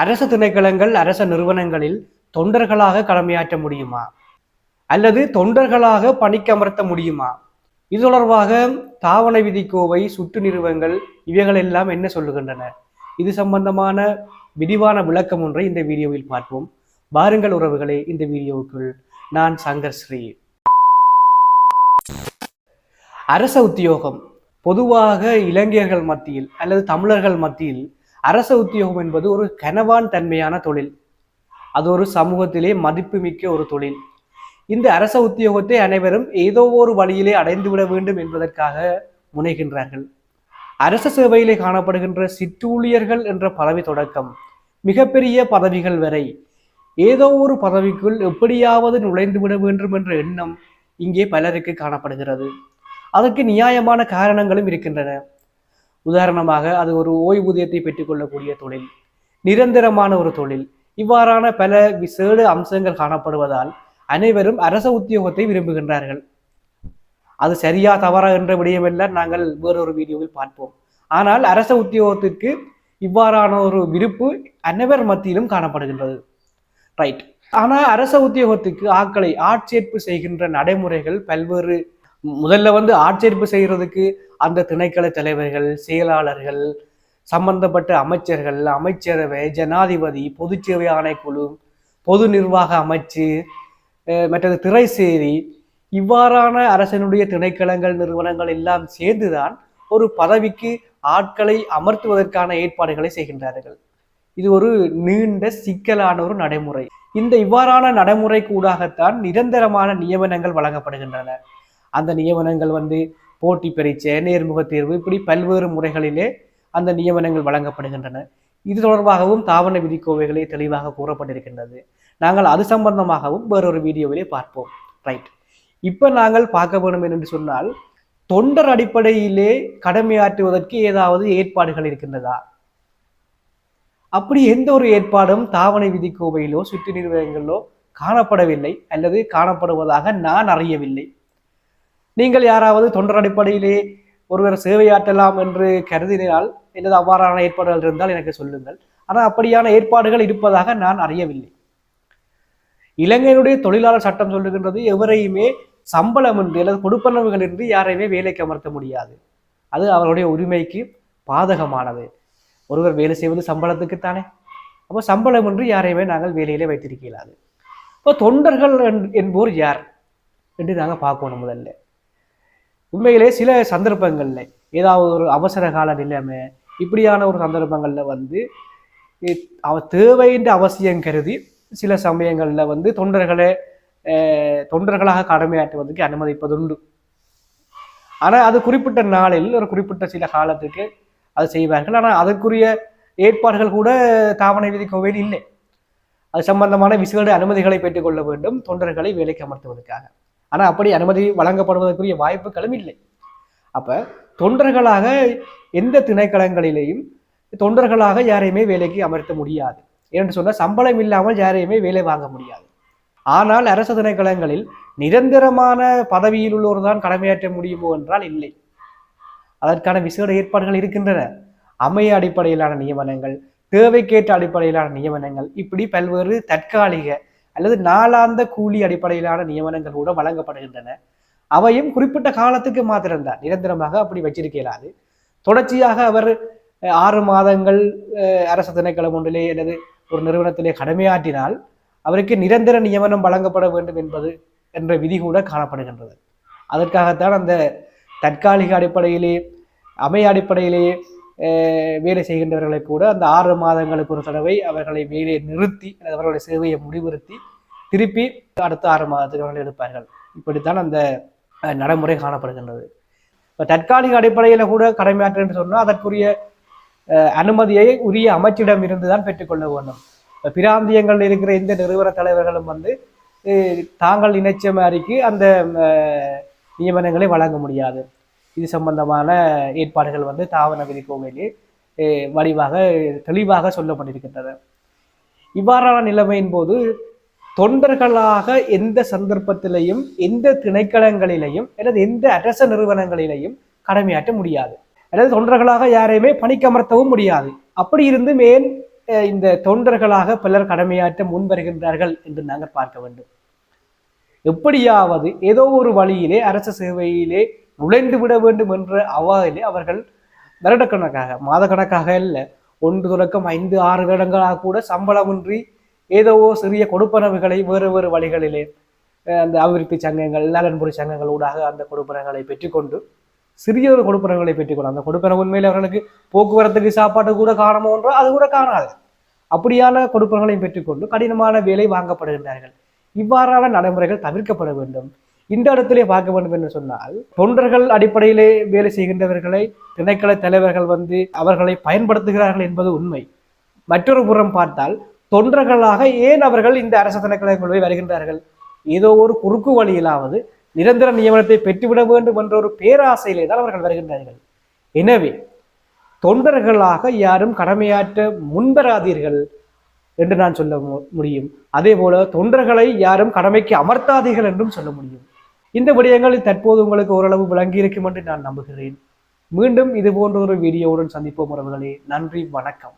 அரசு திணைக்களங்கள் அரச நிறுவனங்களில் தொண்டர்களாக கடமையாற்ற முடியுமா? அல்லது தொண்டர்களாக பணிக்கமர்த்த முடியுமா? இது தொடர்பாக தாவண விதிக்கோவை சுற்று நிறுவனங்கள் இவைகளெல்லாம் என்ன சொல்லுகின்றன? இது சம்பந்தமான விரிவான விளக்கம் ஒன்றை இந்த வீடியோவில் பார்ப்போம். பாருங்கள் உறவுகளே இந்த வீடியோவுக்குள் நான் சங்கர் ஸ்ரீ. அரச உத்தியோகம் பொதுவாக இளைஞர்கள் மத்தியில் அல்லது தமிழர்கள் மத்தியில் அரச உத்தியோகம் என்பது ஒரு கனவான் தன்மையான தொழில். அது ஒரு சமூகத்திலே மதிப்புமிக்க ஒரு தொழில். இந்த அரச உத்தியோகத்தை அனைவரும் ஏதோ ஒரு வழியிலே அடைந்துவிட வேண்டும் என்பதற்காக முனைகின்றார்கள். அரச சேவையிலே காணப்படுகின்ற சிற்றூழியர்கள் என்ற பதவி தொடக்கம் மிகப்பெரிய பதவிகள் வரை. ஏதோ ஒரு பதவிக்குள் எப்படியாவது நுழைந்து விட வேண்டும் என்ற எண்ணம் இங்கே பலருக்கு காணப்படுகிறது. அதற்கு நியாயமான காரணங்களும் இருக்கின்றன. உதாரணமாக அது ஒரு ஓய்வூதியத்தை பெற்றுக்கொள்ளக்கூடிய தொழில் நிரந்தரமான ஒரு தொழில். இவ்வாறான பல விசேட அம்சங்கள் காணப்படுவதால் அனைவரும் அரச உத்தியோகத்தை விரும்புகின்றார்கள். அது சரியா தவறா என்ற விடயமெல்லாம் நாங்கள் வேறொரு வீடியோவில் பார்ப்போம். ஆனால் அரச உத்தியோகத்திற்கு இவ்வாறான ஒரு விருப்பு அனைவர் மத்தியிலும் காணப்படுகின்றது. ரைட் ஆனால் அரச உத்தியோகத்துக்கு ஆக்களை ஆட்சேர்ப்பு செய்கின்ற நடைமுறைகள் பல்வேறு முதல்ல வந்து ஆட்சேர்ப்பு செய்கிறதுக்கு அந்த திணைக்கள தலைவர்கள் செயலாளர்கள் சம்பந்தப்பட்ட அமைச்சர்கள் அமைச்சரவை ஜனாதிபதி பொதுச்சேவை ஆணைக்குழு பொது நிர்வாக அமைச்சு மற்றது திரை சேரி இவ்வாறான அரசனுடைய திணைக்களங்கள் நிறுவனங்கள் எல்லாம் சேர்ந்துதான் ஒரு பதவிக்கு ஆட்களை அமர்த்துவதற்கான ஏற்பாடுகளை செய்கின்றார்கள். இது ஒரு நீண்ட சிக்கலான ஒரு நடைமுறை. இந்த இவ்வாறான நடைமுறை கூடாகத்தான் நிரந்தரமான நியமனங்கள் வழங்கப்படுகின்றன. அந்த நியமனங்கள் வந்து போட்டி பரீட்சை நேர்முக தேர்வு இப்படி பல்வேறு முறைகளிலே அந்த நியமனங்கள் வழங்கப்படுகின்றன. இது தொடர்பாகவும் தாவண விதிக்கோவைகளே தெளிவாக கூறப்பட்டிருக்கின்றது. நாங்கள் அது சம்பந்தமாகவும் வேறொரு வீடியோவிலே பார்ப்போம். ரைட் இப்போ நாங்கள் பார்க்க வேண்டும் என்று சொன்னால் தொண்டர் அடிப்படையிலே கடமையாற்றுவதற்கு ஏதாவது ஏற்பாடுகள் இருக்கின்றதா? அப்படி எந்த ஒரு ஏற்பாடும் தாவணை விதிக்கோவையிலோ சுற்று நிறுவனங்களிலோ காணப்படவில்லை அல்லது காணப்படுவதாக நான் அறியவில்லை. நீங்கள் யாராவது தொண்டர் அடிப்படையிலே ஒருவர் சேவையாற்றலாம் என்று கருதினால் எனது அவ்வாறான ஏற்பாடுகள் இருந்தால் எனக்கு சொல்லுங்கள். ஆனால் அப்படியான ஏற்பாடுகள் இருப்பதாக நான் அறியவில்லை. இலங்கையினுடைய தொழிலாளர் சட்டம் சொல்லுகின்றது எவரையுமே சம்பளம் என்று அல்லது கொடுப்பனவுகள் என்று யாரையுமே வேலைக்கு அமர்த்த முடியாது. அது அவருடைய உரிமைக்கு பாதகமானது. ஒருவர் வேலை செய்வது சம்பளத்துக்குத்தானே? அப்போ சம்பளம் என்று யாரையுமே நாங்கள் வேலையிலே வைத்திருக்க இயலாது இப்போ தொண்டர்கள் என்- என்போர் யார்? என்று நாங்கள் பார்க்கணும் முதல்ல. உண்மையிலே சில சந்தர்ப்பங்களில் ஏதாவது ஒரு அவசர கால நிலைமை இப்படியான ஒரு சந்தர்ப்பங்களில் வந்து அவ தேவைன்ற அவசியம் கருதி சில சமயங்களில் வந்து தொண்டர்களை தொண்டர்களாக கடமையாற்றுவதற்கு அனுமதிப்பதுண்டு. ஆனால் அது குறிப்பிட்ட நாளில் ஒரு குறிப்பிட்ட சில காலத்துக்கு அது செய்வார்கள். ஆனால் அதற்குரிய ஏற்பாடுகள் கூட தாவணை விதி கோவில் இல்லை. அது சம்பந்தமான விசேட அனுமதிகளை பெற்றுக்கொள்ள வேண்டும் தொண்டர்களை வேலைக்கு அமர்த்துவதற்காக. ஆனால் அப்படி அனுமதி வழங்கப்படுவதற்குரிய வாய்ப்புகளும் இல்லை. அப்போ தொண்டர்களாக எந்த திணைக்களங்களிலேயும் தொண்டர்களாக யாரையுமே வேலைக்கு அமர்த்த முடியாது. ஏன்னு சொன்னால் சம்பளம் இல்லாமல் யாரையுமே வேலை வாங்க முடியாது. ஆனால் அரசு திணைக்களங்களில் நிரந்தரமான பதவியில் உள்ளோர் தான் கடமையாற்ற முடியுமோ என்றால் இல்லை. அதற்கான விசேட ஏற்பாடுகள் இருக்கின்றன. அமைய அடிப்படையிலான நியமனங்கள் தேவைக்கேற்ற அடிப்படையிலான நியமனங்கள் இப்படி பல்வேறு தற்காலிக அல்லது நாளாந்த கூலி அடிப்படையிலான நியமனங்கள் கூட வழங்கப்படுகின்றன. அவையும் குறிப்பிட்ட காலத்துக்கு மாத்திரம்தான். நிரந்தரமாக அப்படி வச்சிருக்க இயலாது தொடர்ச்சியாக அவர் ஆறு மாதங்கள் அரசு திணைக்களம் ஒன்றிலே அல்லது ஒரு நிறுவனத்திலே கடமையாற்றினால் அவருக்கு நிரந்தர நியமனம் வழங்கப்பட வேண்டும் என்பது என்ற விதி கூட காணப்படுகின்றது. அதற்காகத்தான் அந்த தற்காலிக அடிப்படையிலே அமைய அடிப்படையிலேயே வேலை செய்கின்றவர்களை கூட அந்த ஆறு மாதங்களுக்கு ஒரு தடவை அவர்களை வேலையை நிறுத்தி அல்லது அவர்களுடைய சேவையை முடிவுறுத்தி திருப்பி அடுத்த ஆறு மாதத்துக்கு அவர்கள் எடுப்பார்கள். இப்படித்தான் அந்த நடைமுறை காணப்படுகின்றது. இப்போ தற்காலிக அடிப்படையில் கூட கடமையாற்றுன்னு சொன்னால் அதற்குரிய அனுமதியை உரிய அமைச்சிடம் இருந்து தான் பெற்றுக்கொள்ள வேண்டும். இப்போ பிராந்தியங்களில் இருக்கிற இந்த நிறுவன தலைவர்களும் வந்து தாங்கள் இணைச்ச மாதிரிக்கு அந்த நியமனங்களை வழங்க முடியாது. இது சம்பந்தமான ஏற்பாடுகள் வந்து தாவன கோவிலில் வடிவாக தெளிவாக சொல்லப்பட்டிருக்கின்றன. இவ்வாறான நிலைமையின் போது தொண்டர்களாக எந்த சந்தர்ப்பத்திலையும் எந்த திணைக்களங்களிலையும் அல்லது எந்த அரச நிறுவனங்களிலையும் கடமையாற்ற முடியாது. அல்லது தொண்டர்களாக யாரையுமே பணிக்கமர்த்தவும் முடியாது. அப்படி இருந்தும் ஏன் அஹ், இந்த தொண்டர்களாக பலர் கடமையாற்ற முன்வருகின்றார்கள் என்று நாங்கள் பார்க்க வேண்டும். எப்படியாவது ஏதோ ஒரு வழியிலே அரசு சேவையிலே நுழைந்து விட வேண்டும் என்ற அவாவிலே அவர்கள் வருடக்கணக்காக மாதக்கணக்காக இல்லை ஒன்று தொடக்கம் ஐந்து ஆறு வருடங்களாக கூட சம்பளமின்றி ஏதோ சிறிய கொடுப்பனவுகளை வேறு வேறு வழிகளிலே அந்த அபிவிருத்தி சங்கங்கள் நலன்புரி சங்கங்கள் ஊடாக அந்த கொடுப்பனங்களை பெற்றுக்கொண்டு சிறிய ஒரு கொடுப்பனங்களை பெற்றுக்கொண்டு அந்த கொடுப்பன உண்மையில் அவர்களுக்கு போக்குவரத்துக்கு சாப்பாடு கூட காணமோ என்றோ அது கூட காணாது. அப்படியான கொடுப்பனங்களையும் பெற்றுக்கொண்டு கடினமான வேலை வாங்கப்படுகின்றார்கள். இவ்வாறான நடைமுறைகள் தவிர்க்கப்பட வேண்டும். இந்த இடத்திலே பார்க்க வேண்டும் என்று சொன்னால் தொண்டர்கள் அடிப்படையிலே வேலை செய்கின்றவர்களை திணைக்கள தலைவர்கள் வந்து அவர்களை பயன்படுத்துகிறார்கள் என்பது உண்மை. மற்றொரு புறம் பார்த்தால் தொண்டர்களாக ஏன் அவர்கள் இந்த அரசு போய் வருகின்றார்கள்? ஏதோ ஒரு குறுக்கு வழியிலாவது நிரந்தர நியமனத்தை பெற்றுவிட வேண்டும் என்ற ஒரு பேராசையிலே தான் அவர்கள் வருகின்றார்கள். எனவே தொண்டர்களாக யாரும் கடமையாற்ற முன்வராதீர்கள் என்று நான் சொல்ல மு- முடியும். அதே போல தொண்டர்களை யாரும் கடமைக்கு அமர்த்தாதீர்கள் என்றும் சொல்ல முடியும். இந்த விடயங்கள் தற்போது உங்களுக்கு ஓரளவு விளங்கி இருக்கும் என்று நான் நம்புகிறேன். மீண்டும் இது போன்ற ஒரு வீடியோவுடன் சந்திப்போம் உறவுகளே. நன்றி வணக்கம்.